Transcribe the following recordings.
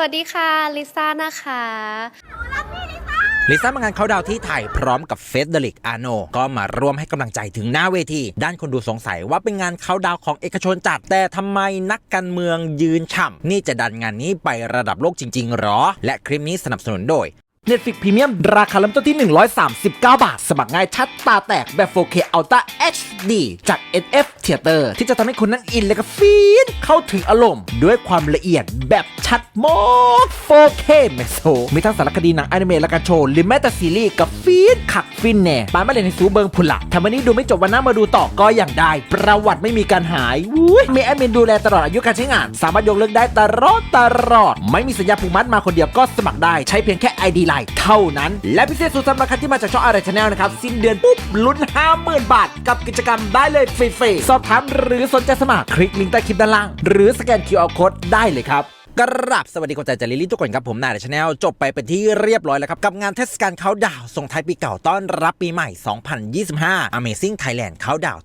วัสดีค่ะ ลิซ่านะคะลิซ่ามางานเขาดาวที่ไทยพร้อมกับเฟสเดลิกอาโนก็มาร่วมให้กำลังใจถึงหน้าเวที ด้านคนดูสงสัยว่าเป็นงานเขาดาวของเอกชนจัด แต่ทำไมนักการเมืองยืนฉ่านี่จะดันงานนี้ไประดับโลกจริง ๆหรอ และคลิปนี้สนับสนุนโดย Netflix Premium ราคาเริ่มต้นที่ 139 บาท สมัครง่ายชัดตาแตกแบบ 4K Ultra HD จาก NF Theater ที่จะทำให้คุณนั้นอินและก็ฟีนเข้าถึงอารมณ์ ด้วยความละเอียดแบบชัดมาก 4K แมโซมีทั้งสารคดีหนังอนิเมะและการโชว์หรือแม้แต่ซีรีส์กับฟีนขักฟินแน่ปานไม่เลยในซูเบิงพุนละทำวันนี้ดูไม่จบวันหน้ามาดูต่อก็อย่างได้ ประวัติไม่มีการหายอุ๊ยมีแอดมินดูแลตลอดอายุการใช้งาน สามารถยกเลิกได้ตลอดตลอด ไม่มีสัญญาผูกมัดมาคนเดียวก็สมัครได้ใช้เพียงแค่ ID Line เท่านั้น และพิเศษสุดสำหรับใครที่มาจากช่องอะไรชาแนลนะครับสิ้นเดือนปุ๊บลุ้น 50,000 บาท กับกิจกรรมได้เลยฟรีๆสอบถามหรือสนใจสมัครคลิกลิงก์ใต้คลิปด้านล่าง หรือสแกน QR Code ได้เลยครับกราบสวัสดีคนใจจาริลี่ทุกคนครับผมนายชาแนลจบไปเป็นที่เรียบร้อยแล้วครับ กับงานเทศกาลเขาดาวส่งท้ายปีเก่าต้อนรับปีใหม่ 2025 Amazing Thailand Countdown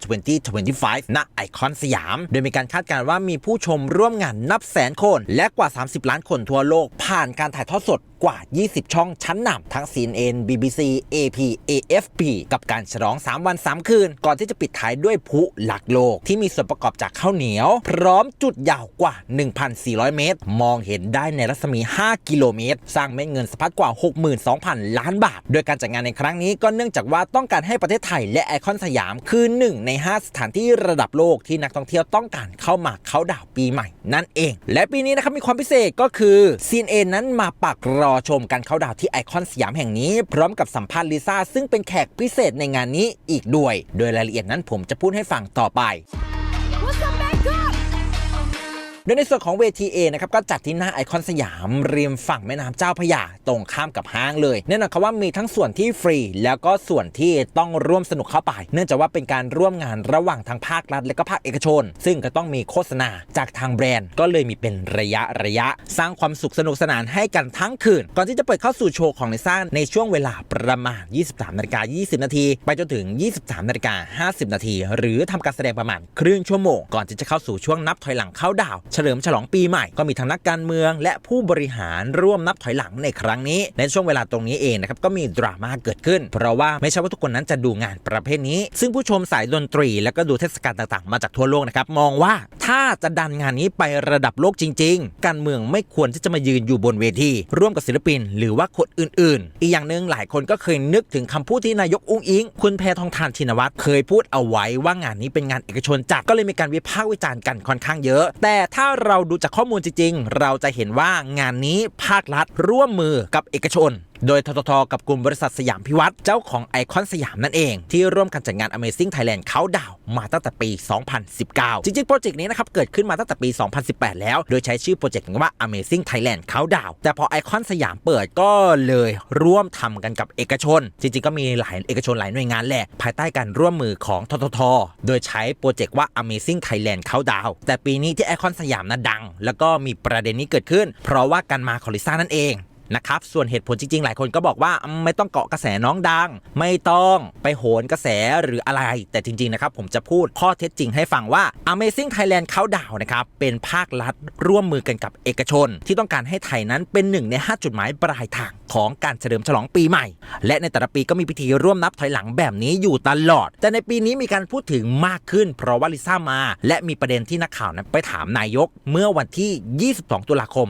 2025 ณไอคอนสยาม โดยมีการคาดการณ์ว่ามีผู้ชมร่วมงานนับแสนคน และกว่า 30 ล้านคนทั่วโลกผ่านการถ่ายทอดสดกว่า 20 ช่องชั้นนำทั้ง CNN BBC AP AFP กับการฉลอง 3 วัน 3 คืน ก่อนที่จะปิดท้ายด้วยพุหลักโลก ที่มีส่วนประกอบจากข้าวเหนียว พร้อมจุดยาวกว่า 1,400 เมตร มองเห็นได้ในรัศมี 5 กิโลเมตร สร้างเม็ดเงินสะพัดกว่า 62,000 ล้านบาท โดยการจัดงานในครั้งนี้ก็เนื่องจากว่าต้องการให้ประเทศไทยและไอคอนสยามคือหนึ่งใน 5 สถานที่ระดับโลกที่นักท่องเที่ยวต้องการเข้ามาเขาดาวปีใหม่ นั่นเอง และปีนี้นะครับมีความพิเศษก็คือ CNN นั้นมาปักรอชมการเข้าดาวที่ไอคอนสยามแห่งนี้ พร้อมกับสัมภาษณ์ลิซ่าซึ่งเป็นแขกพิเศษในงานนี้อีกด้วย โดยรายละเอียดนั้นผมจะพูดให้ฟังต่อไป โดยในส่วนของเวทีเอนะครับก็จัดที่หน้าไอคอนสยามริมฝั่งแม่น้ำเจ้าพระยาตรงข้ามกับห้างเลยแน่นอนครับว่ามีทั้งส่วนที่ฟรี แล้วก็ส่วนที่ต้องร่วมสนุกเข้าไป เนื่องจากว่าเป็นการร่วมงานระหว่างทางภาครัฐ และก็ภาคเอกชน ซึ่งก็ต้องมีโฆษณาจากทางแบรนด์ ก็เลยมีเป็นระยะระยะ สร้างความสุขสนุกสนานให้กันทั้งคืน ก่อนที่จะเปิดเข้าสู่โชว์ของลิซ่าในช่วงเวลาประมาณ 23นาฬิกา20 นาที ไปจนถึง 23นาฬิกา50 นาที หรือทำการแสดงประมาณครึ่งชั่วโมง ก่อนที่จะเข้าสู่ช่วงนับถอยหลังเข้าดาวเฉลิมฉลองปีใหม่ ก็มีทั้งนักการเมือง และผู้บริหารร่วมนับถอยหลังในครั้งนี้ ในช่วงเวลาตรงนี้เองนะครับก็มีดราม่าเกิดขึ้น เพราะว่าไม่ใช่ว่าทุกคนนั้นจะดูงานประเภทนี้ ซึ่งผู้ชมสายดนตรี แล้วก็ดูเทศกาลต่างๆ มาจากทั่วโลกนะครับมองว่าถ้าจะดันงานนี้ไประดับโลกจริง ๆ การเมืองไม่ควรที่จะมายืนอยู่บนเวทีร่วมกับศิลปิน หรือว่าคนอื่น ๆ อีกอย่างหนึ่งหลายคนก็เคยนึกถึงคำพูดที่นายกอุ้งอิง คุณแพทองทานชินวัตรเคยพูดเอาไว้ว่างานนี้เป็นงานเอกชนจัดก็เลยมีการวิพากษ์วิจารณ์กันค่อนข้างเยอะ แต่ถ้าาเราดูจากข้อมูลจริงๆ เราจะเห็นว่างานนี้ภาครัฐร่วมมือกับเอกชน โดยทททกับกลุ่มบริษัทสยามพิวัตรเจ้าของไอคอนสยามนั่นเอง ที่ร่วมกันจัดงาน Amazing Thailand เขาดาวมาตั้งแต่ปี 2019 จริงๆ โปรเจกต์นี้นะครับเกิดขึ้นมาตั้งแต่ปี 2018 แล้ว โดยใช้ชื่อโปรเจกต์ว่า Amazing Thailand เขาดาวแต่พอไอคอนสยามเปิดก็เลยร่วมทำกันกับเอกชน จริงๆ ก็มีหลายเอกชนหลายหน่วยงานแหละ ภายใต้การร่วมมือของททท โดยใช้โปรเจกต์ว่า Amazing Thailand เขาดาวแต่ปีนี้ที่ไอคอนสยามน่ะดัง แล้วก็มีประเด็นนี้เกิดขึ้น เพราะว่าการมาของลิซ่านั่นเอง นะครับส่วนเหตุผลจริงๆ หลายคนก็บอกว่าไม่ต้องเกาะกระแสน้องดัง ไม่ต้องไปโหนกระแสหรืออะไร แต่จริงๆนะครับผมจะพูดข้อเท็จจริงให้ฟังว่า Amazing Thailand เขาดาวนะครับเป็นภาครัฐร่วมมือกันกับเอกชน ที่ต้องการให้ไทยนั้นเป็นหนึ่งใน 5 จุดหมายปลายทางของการเฉลิมฉลองปีใหม่ และในแต่ละปีก็มีพิธีร่วมนับถอยหลังแบบนี้อยู่ตลอด แต่ในปีนี้มีการพูดถึงมากขึ้น เพราะว่าลิซ่ามา และมีประเด็นที่นักข่าวนั้นไปถามนายก เมื่อวันที่ 22 ตุลาคม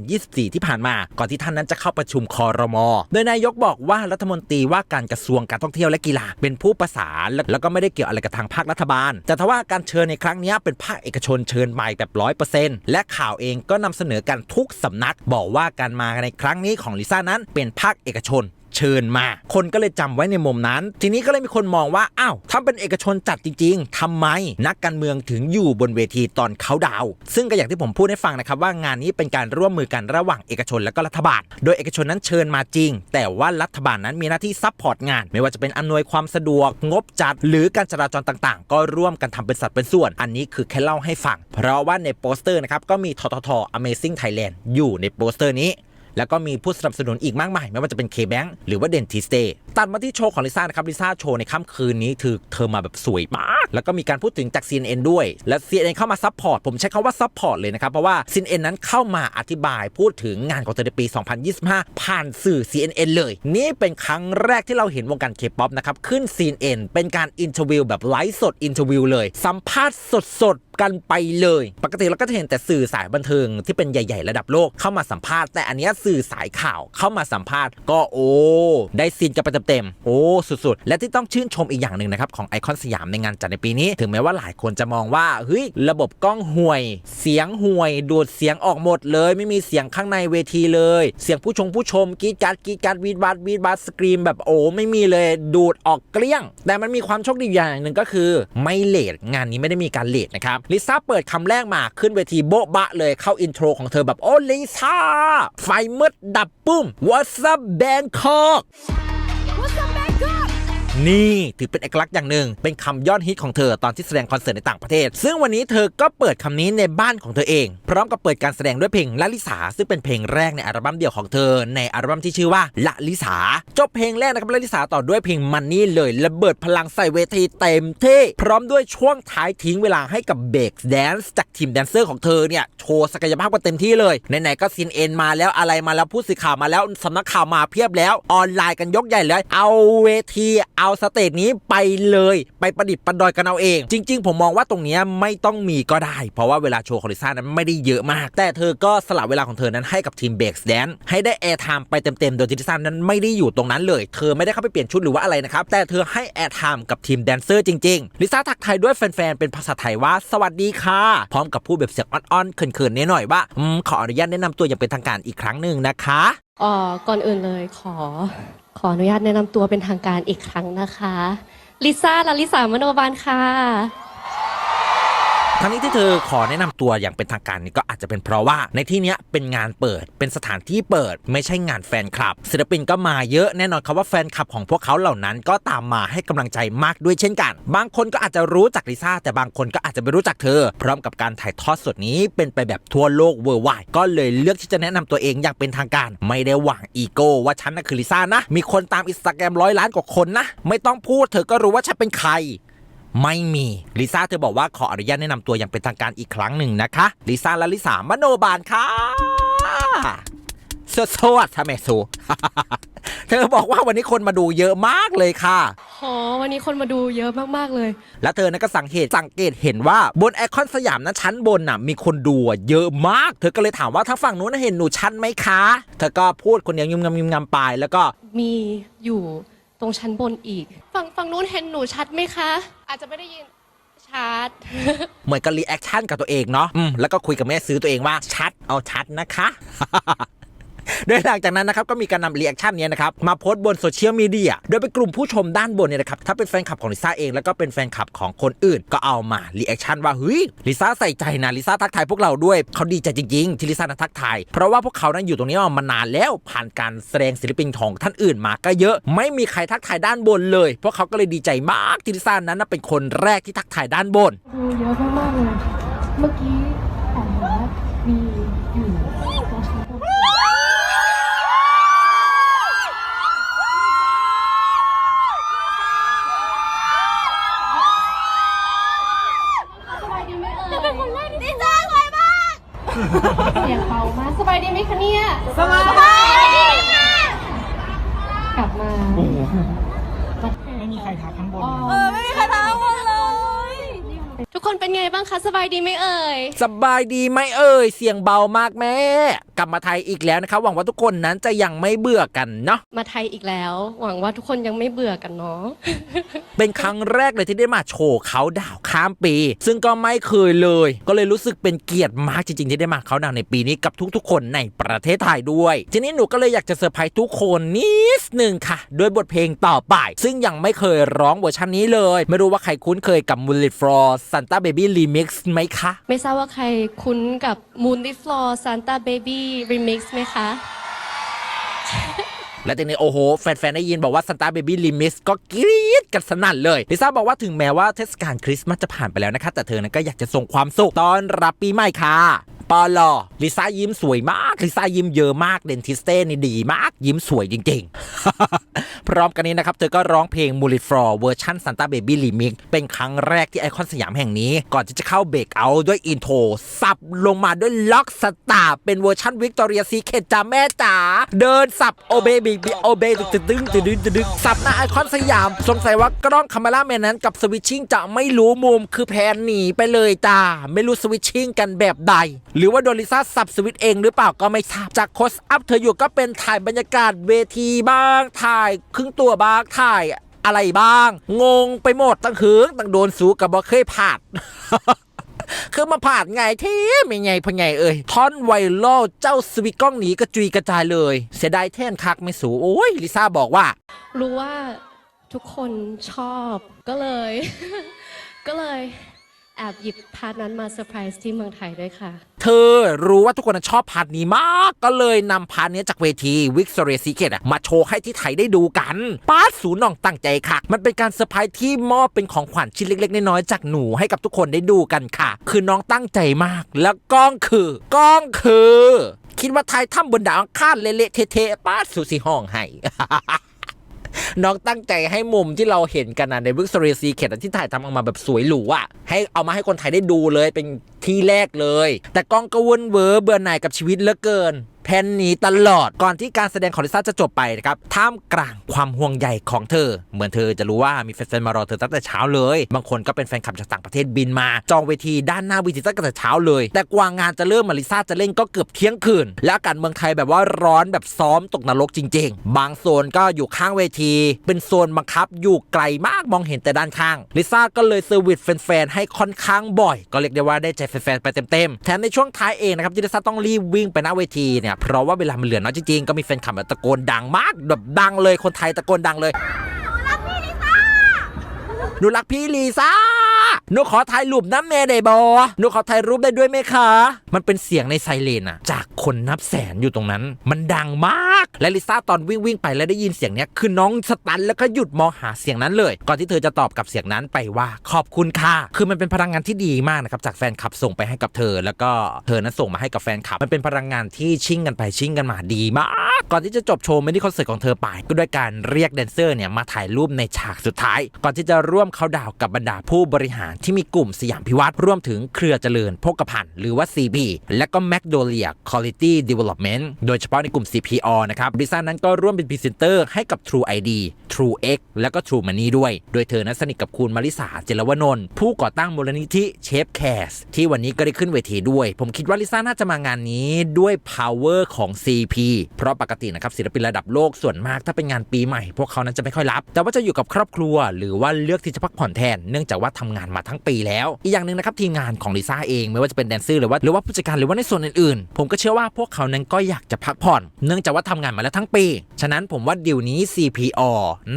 2024 ที่ผ่านมา ก่อนที่ท่านนั้นจะเข้าประชุมคอรมอโดยนายกบอกว่ารัฐมนตรีว่าการกระทรวงการท่องเที่ยวและกีฬา เป็นผู้ประสานและแล้วก็ไม่ได้เกี่ยวอะไรกับทางภาครัฐบาล แต่ทว่าการเชิญในครั้งนี้เป็นภาคเอกชนเชิญมาแบบร้อยเปอร์เซ็นต์และข่าวเองก็นำเสนอกันทุกสำนัก บอกว่าการมาในครั้งนี้ของลิซ่านั้นเป็นภาคเอกชนเชิญมา คนก็เลยจำไว้ในมุมนั้น ทีนี้ก็เลยมีคนมองว่า อ้าวถ้าเป็นเอกชนจัดจริง ๆทำไม นักการเมืองถึงอยู่บนเวทีตอนเขาดาว ซึ่งก็อย่างที่ผมพูดให้ฟังนะครับ ว่างานนี้เป็นการร่วมมือกันระหว่างเอกชนและก็รัฐบาล โดยเอกชนนั้นเชิญมาจริง แต่ว่ารัฐบาลนั้นมีหน้าที่ซัพพอร์ตงาน ไม่ว่าจะเป็นอำนวยความสะดวก งบจัด หรือการจราจรต่างๆ ก็ร่วมกันทำเป็นสัดเป็นส่วน อันนี้คือแค่เล่าให้ฟัง เพราะว่าในโปสเตอร์นะครับก็มีททท Amazing Thailand อยู่ในโปสเตอร์นี้ แล้วก็มีผู้สนับสนุนอีกมากมาย ไม่ว่าจะเป็น K-Bank หรือว่า Dentiste ตัดมาที่โชว์ของลิซ่านะครับลิซ่าโชว์ในค่ำคืนนี้คือเธอมาแบบสวยมาก แล้วก็มีการพูดถึงจาก CNN ด้วย และ CNN เข้ามาซัพพอร์ตผมใช้คำว่าซัพพอร์ตเลยนะครับ เพราะว่า CNN นั้นเข้ามาอธิบายพูดถึงงานของเธอในปี 2025 ผ่านสื่อ CNN เลย นี่เป็นครั้งแรกที่เราเห็นวงการ K-POP นะครับขึ้น CNN เป็นการอินเทอร์วิวแบบไลฟ์สดอินเทอร์วิวเลยสัมภาษณ์สดๆกันไปเลย ปกติเราก็จะเห็นแต่สื่อสายบันเทิงที่เป็นใหญ่ ๆ ระดับโลกเข้ามาสัมภาษณ์แต่อันนี้สื่อสายข่าวเข้ามาสัมภาษณ์ก็โอ้ได้ซีนกันไปเต็มๆโอ้สุดๆ และที่ต้องชื่นชมอีกอย่างหนึ่งนะครับของไอคอนสยามในงานจัดในปีนี้ ถึงแม้ว่าหลายคนจะมองว่าเฮ้ยระบบกล้องห่วย เสียงห่วยดูดเสียงออกหมดเลย ไม่มีเสียงข้างในเวทีเลย เสียงผู้ชงผู้ชมกีดกราร์ดกีดกราร์ดวีดบัดวีดบัดสกรีมแบบโอ้ไม่มีเลยดูดออกเกลี้ยง แต่มันมีความโชคดีอย่างหนึ่งก็คือ ไม่เลทงานนี้ไม่ได้มีการเลทนะครับลิซ่าเปิดคำแรกมาขึ้นเวทีโบ๊ะบะเลยเข้าอินโทรของเธอแบบโอ้ลิซ่าไฟมืดดับปุ้ม What's up Bangkok นี่ถือเป็นเอกลักษณ์อย่างหนึ่ง เป็นคำยอดฮิตของเธอตอนที่แสดงคอนเสิร์ตในต่างประเทศ ซึ่งวันนี้เธอก็เปิดคำนี้ในบ้านของเธอเอง พร้อมกับเปิดการแสดงด้วยเพลงละลิสาซึ่งเป็นเพลงแรกในอัลบั้มเดี่ยวของเธอ ในอัลบั้มที่ชื่อว่าละลิสาจบเพลงแรกนะครับละลิสาต่อด้วยเพลงมันนี่เลยระเบิดพลังใส่เวทีเต็มที่พร้อมด้วยช่วงท้ายทิ้งเวลาให้กับเบรกแดนซ์จากทีมแดนเซอร์ของเธอเนี่ยโชว์ศักยภาพกันเต็มที่เลยไหนๆก็ซีนเอ็นมาแล้วอะไรมาแล้วผู้สื่อข่าวมาแล้วสำนักข่าวมาเพียบแล้วออนไลน์กันยกใหญ่เลยเอาเวทีเอาสเตจนี้ไปเลยไปประดิษฐ์ประดอยกันเอาเอง จริง ๆ ผมมองว่าตรงนี้ไม่ต้องมีก็ได้ เพราะว่าเวลาโชว์คอริซ่านั้นไม่ได้เยอะมาก แต่เธอก็สละเวลาของเธอนั้นให้กับทีมเบรกแดนให้ได้แอร์ไทม์ไปเต็มๆโดยที่ลิซ่านั้นไม่ได้อยู่ตรงนั้นเลย เธอไม่ได้เข้าไปเปลี่ยนชุดหรือว่าอะไรนะครับแต่เธอให้แอร์ไทม์กับทีมแดนเซอร์จริงๆลิซ่าทักทายด้วยแฟนๆเป็นภาษาไทยว่าสวัสดีค่ะ พร้อมกับพูดแบบเสียงอ่อนๆเขินๆนิดหน่อยว่าขออนุญาตแนะนำตัวอย่างเป็นทางการอีกครั้งหนึ่งนะคะอ่อก่อนอื่นเลยขอ ขออนุญาตแนะนำตัวเป็นทางการอีกครั้งนะคะ ลิซ่าลลิสามโนบาลค่ะ ทั้งนี้ที่เธอขอแนะนำตัวอย่างเป็นทางการนี่ก็อาจจะเป็นเพราะว่าในที่นี้เป็นงานเปิดเป็นสถานที่เปิด ไม่ใช่งานแฟนคลับ ศิลปินก็มาเยอะแน่นอนครับว่าแฟนคลับของพวกเขาเหล่านั้นก็ตามมาให้กำลังใจมากด้วยเช่นกัน บางคนก็อาจจะรู้จักลิซ่าแต่บางคนก็อาจจะไม่รู้จักเธอ พร้อมกับการถ่ายทอดสดนี้เป็นไปแบบทั่วโลกเวอร์ไวก็เลยเลือกที่จะแนะนำตัวเองอย่างเป็นทางการ ไม่ได้หวังอีโก้ว่าฉันน่ะคือลิซ่านะ มีคนตามอินสตาแกรมร้อยล้านกว่าคนนะ ไม่ต้องพูดเธอก็รู้ว่าฉันเป็นใคร ไม่มีลิซ่าเธอบอกว่าขออนุญาตแนะนำตัวอย่างเป็นทางการอีกครั้งหนึ่งนะคะลิซ่าและลิสามโนบาลค่ะสสวัสดีแม่สูเธอบอกว่าวันนี้คนมาดูเยอะมากเลยค่ะโหวันนี้คนมาดูเยอะมากๆเลย แล้วเธอนั้นก็สังเกตสังเกตเห็นว่าบนไอคอนสยามนะชั้นบนน่ะมีคนดูอะเยอะมาก เธอก็เลยถามว่าทางฝั่งนู้นนะเห็นหนูชั้นไหมคะ เธอก็พูดคนเดียวยุ่มงำยุ่มงำไปแล้วก็มีอยู่ ตรงชั้นบนอีก ฝั่งฝั่งนู้นเห็นหนูชัดไหมคะ อาจจะไม่ได้ยินชัด เหมือนกับรีแอคชั่นกับตัวเองเนาะอืมแล้วก็คุยกับแม่ซื้อตัวเองว่าชัดเอาชัดนะคะ โดยหลังจากนั้นนะครับก็มีการนำรีแอคชั่นนี้นะครับมาโพสต์บนโซเชียลมีเดียโดยเป็นกลุ่มผู้ชมด้านบนเนี่ยนะครับถ้าเป็นแฟนคลับของลิซ่าเองแล้วก็เป็นแฟนคลับของคนอื่น ก็เอามารีแอคชั่นว่าเฮ้ยลิซ่าใส่ใจนะลิซ่าทักทายพวกเราด้วยเขาดีใจจริงๆที่ลิซ่านั้นทักทายเพราะว่าพวกเขานั้นอยู่ตรงนี้มานานแล้วผ่านการแสดงศิลปินของท่านอื่นมาก็เยอะ ไม่มีใครทักทายด้านบนเลยพวกเขาก็เลยดีใจมากที่ลิซ่านั้นเป็นคนแรกที่ทักทายด้านบนเยอะมากเลยเมื่อกี้ Casa างคะสบายดีไหมเอ่ย สบายดีไหมเอ่ย เสียงเบามากแม่ กลับมาไทยอีกแล้วนะครับหวังว่าทุกคนนั้นจะยังไม่เบื่อกันเนาะ มาไทยอีกแล้ว หวังว่าทุกคนยังไม่เบื่อกันเนาะ เป็นครั้งแรกเลยที่ได้มาโชว์เขาดาวข้ามปี ซึ่งก็ไม่เคยเลย ก็เลยรู้สึกเป็นเกียรติมากจริงๆที่ได้มาเขาดาวในปีนี้กับทุกๆ คนในประเทศไทยด้วย ทีนี้หนูก็เลยอยากจะเซอร์ไพรส์ทุกคนนิดหนึ่งค่ะ ด้วยบทเพลงต่อไป ซึ่งยังไม่เคยร้องเวอร์ชันนี้เลย ไม่รู้ว่าใครคุ้นเคยกับ m u l l i t Floor Santa Baby Remix ไหมคะ ไม่ทราบว่าใครคุ้นกับ Moon l i f Floor Santa Baby Remix ไหมคะ และทีนี้โอ้โห แฟนๆ ได้ยินบอกว่า Santa Baby Remix ก็กรี๊ดกันสนั่นเลยลิซ่าบอกว่าถึงแม้ว่าเทศกาลคริสต์มาสจะผ่านไปแล้วนะคะ แต่เธอนั้นก็อยากจะส่งความสุขตอนรับปีใหม่ค่ะ ปอลอลิซ่ายิ้มสวยมากลิซ่ายิ้มเยอะมากเดนทิสเต้นี่ดีมาก ยิ้มสวยจริง ๆ พร้อมกันนี้นะครับ เธอก็ร้องเพลง m u l i f r o เวอร์ชัน Santa Baby Remix เป็นครั้งแรกที่ไอคอนสยามแห่งนี้ ก่อนที่จะเข้าเบรกเอาด้วยอินโทรสับลงมาด้วยล็อกสตาร์เป็นเวอร์ชันวิกตอเรียซีเคจ้าแม่จ๋าเดินสับโอเบบีโอเบตึกตึงตึงตึงตึงสับหน้าไอคอนสยาม สงสัยว่ากล้องคาเมล่าแมนนั้นกับสวิตชิ่งจะไม่รู้มุมคือแพนหนีไปเลยจ้าไม่รู้สวิตชิ่งกันแบบใดหรือว่าโดนลิซ่าสับสวิตเองหรือเปล่าก็ไม่ทราบจากโคสอัพเธออยู่ก็เป็นถ่ายบรรยากาศเวทีบ้างถ่ายครึ่งตัวบ้างถ่ายอะไรบ้าง งงไปหมดตั้งหึงตั้งโดนสูกับบอเคยผ่านคือมาผ่านไงเท่ไม่ไงพะไงเอ่ยท่อนไวรัลเจ้าสวิตกล้องหนีกระจุยกระจายเลย เสียดายแท่นคักไม่สูโอ้ยลิซ่าบอกว่า รู้ว่าทุกคนชอบก็เลย ก็เลย แอบหยิบพาร์ทนั้นมาเซอร์ไพรส์ที่เมืองไทยด้วยค่ะ เธอรู้ว่าทุกคนชอบพาร์ทนี้มาก ก็เลยนำพาร์ทนี้จากเวทีวิกตอเรียซีเคทมาโชว์ให้ที่ไทยได้ดูกันป้าสูน้องตั้งใจค่ะ มันเป็นการเซอร์ไพรส์ที่มอบเป็นของขวัญชิ้นเล็ก ๆ น้อยๆจากหนูให้กับทุกคนได้ดูกันค่ะ คือน้องตั้งใจมาก แล้วกล้องคือกล้องคือ คิดว่าไทยถ้ำบนดาวอังคารเละๆเทๆป้าสูสีห้องให้ น้องตั้งใจให้มุมที่เราเห็นกันนะในวิกตอเรียซีเคทที่ถ่ายทำออกมาแบบสวยหรูอะให้เอามาให้คนไทยได้ดูเลยเป็น ที่แรกเลย แต่กล้องก็วนเวอร์เบื่อหน่ายกับชีวิตเหลือเกินแพนหนีตลอดก่อนที่การแสดงของลิซ่าจะจบไปนะครับท่ามกลางความห่วงใยของเธอ เหมือนเธอจะรู้ว่ามีแฟนๆมารอเธอตั้งแต่เช้าเลย บางคนก็เป็นแฟนคลับจากต่างประเทศบินมา จองเวทีด้านหน้าเวทีตั้งแต่เช้าเลย แต่กว่างานจะเริ่มมาลิซ่าจะเล่นก็เกือบเที่ยงคืน และอากาศเมืองไทยแบบว่าร้อนแบบซ้อมตกนรกจริง ๆ บางโซนก็อยู่ข้างเวที เป็นโซนบังคับอยู่ไกลมากมองเห็นแต่ด้านข้างลิซ่าก็เลยเซอร์วิสแฟนๆให้ค่อนข้างบ่อย ก็เรียกได้ว่าได้ใจแฟนๆไปเต็มๆแถมในช่วงท้ายเองนะครับที่ลิซ่าต้องรีบวิ่งไปหน้าเวทีเนี่ยเพราะว่าเวลามันเหลือน้อยจริงๆก็มีแฟนคลับแบบตะโกนดังมากแบบดังเลยคนไทยตะโกนดังเลยหนูรักพี่ลิซ่า หนูขอถ่ายรูปน้ำเมย์ได้บอหนูขอถ่ายรูปได้ด้วยไหมคะ มันเป็นเสียงในไซเรนอะจากคนนับแสนอยู่ตรงนั้น มันดังมาก และลิซ่าตอนวิ่งวิ่งไปแล้วได้ยินเสียงเนี้ยคือน้องสตันแล้วก็หยุดมองหาเสียงนั้นเลย ก่อนที่เธอจะตอบกับเสียงนั้นไปว่าขอบคุณค่ะ คือมันเป็นพลังงานที่ดีมากนะครับจากแฟนคลับส่งไปให้กับเธอ แล้วก็เธอนั้นส่งมาให้กับแฟนคลับ มันเป็นพลังงานที่ชิ่งกันไปชิ่งกันมาดีมาก ก่อนที่จะจบโชว์มินิคอนเสิร์ตของเธอไปก็ด้วยการเรียกแดนเซอร์เนี่ยมาถ่ายรูปในฉากสุดท้าย ก่อนที่จะร่วมเขาดาวกับบรรดาผู้บริหารที่มีกลุ่มสยามพิวัตรรวมถึงเครือเจริญโภคภัณฑ์หรือว่า CP และก็ m a c d o l i a Quality Development โดยเฉพาะในกลุ่ม CPO นะครับบริษัทนั้นก็ร่วมเป็นพรีเซนเตอร์ให้กับ True ID True X และก็ True Money ด้วย โดยเธอนั้นสนิทกับคุณมาริสาเจรวนนท์ผู้ก่อตั้งมูลนิธิเชฟแคสที่วันนี้ก็ได้ขึ้นเวทีด้วย ผมคิดว่าลิซ่าน่าจะมางานนี้ด้วย power ของ CP เพราะปกตินะครับศิลปินระดับโลกส่วนมากถ้าเป็นงานปีใหม่ พวกเขานั้นจะไม่ค่อยรับ แต่ว่าจะอยู่กับครอบครัว หรือว่าเลือกที่จะพักผ่อนแทนเนื่องจากว่าทำงานมาทั้งปีแล้ว อีกอย่างหนึ่งนะครับทีมงานของลิซ่าเองไม่ว่าจะเป็นแดนเซอร์หรือว่าหรือว่าผู้จัดการหรือว่าในส่วนอื่นๆ ผมก็เชื่อว่าพวกเขานั้นก็อยากจะพักผ่อน เนื่องจากว่าทำงานมาแล้วทั้งปี ฉะนั้นผมว่าดีลนี้ CPO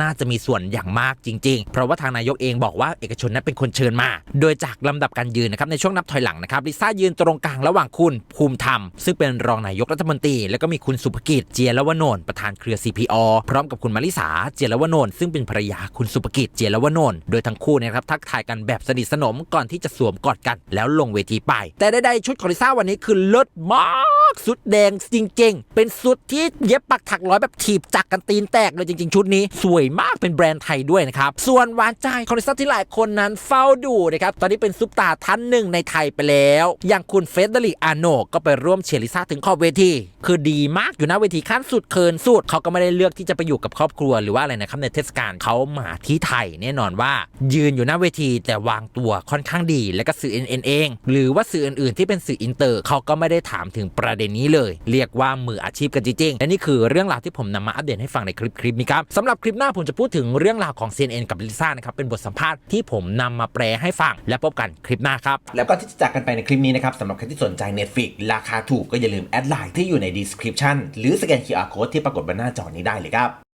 น่าจะมีส่วนอย่างมากจริง ๆ เพราะว่าทางนายกเองบอกว่าเอกชนนั้นเป็นคนเชิญมา โดยจากลำดับการยืนนะครับในช่วงนับถอยหลังนะครับลิซ่ายืนตรงกลางระหว่างคุณภูมิธรรม ซึ่งเป็นรองนายกรัฐมนตรี แล้วก็มีคุณสุภกิจเจียรวนนท์ประธานเครือ CPO พร้อมกับคุณมาริสาเจียรวนนท์ซึ่งเป็นภรรยาคุณสุภกิจเจียรวนนท์โดยทั้งคู่นะครับทักทายกันแบบสนิทสนมก่อนที่จะสวมกอดกันแล้วลงเวทีไป แต่ใดๆชุดของลิซ่าวันนี้คือเลิศมาก สุดแดงจริง ๆ เป็นสุดที่เย็บปักถักร้อยแบบถีบจักกันตีนแตกเลยจริง ๆ ชุดนี้ สวยมากเป็นแบรนด์ไทยด้วยนะครับ ส่วนหวานใจของลิซ่าที่หลายคนนั้นเฝ้าดูนะครับ ตอนนี้เป็นซุปตาท่านหนึ่งในไทยไปแล้ว อย่างคุณเฟเดริกอาโนก็ไปร่วมเชียร์ลิซ่าถึงขอบเวที คือดีมากอยู่หน้าเวทีขั้นสุดเคินสุดเขาก็ไม่ได้เลือกที่จะไปอยู่กับครอบครัวหรือว่าอะไรนะครับในเทศกาลเขามาที่ไทยแน่นอนว่า ยืนอยู่หน้าเวทีแต่วางตัวค่อนข้างดี และก็สื่อ NN เอง หรือว่าสื่ออื่นๆที่เป็นสื่ออินเตอร์เขาก็ไม่ได้ถามถึงประเด็นนี้เลย เรียกว่ามืออาชีพกันจริงๆและนี่คือเรื่องราวที่ผมนำมาอัปเดตให้ฟังในคลิปคลิปนี้ครับสำหรับคลิปหน้าผมจะพูดถึงเรื่องราวของ CNN กับลิซ่านะครับเป็นบทสัมภาษณ์ที่ผมนำมาแปลให้ฟังและพบกันคลิปหน้าครับแล้วก็ที่จะจากกันไปในคลิปนี้นะครับสำหรับใครที่สนใจ Netflix ราคาถูกก็อย่าลืมแอดไลน์ที่อยู่ใน description หรือสแกน QR code ที่ปรากฏบนหน้าจอนี้ได้เลยครับ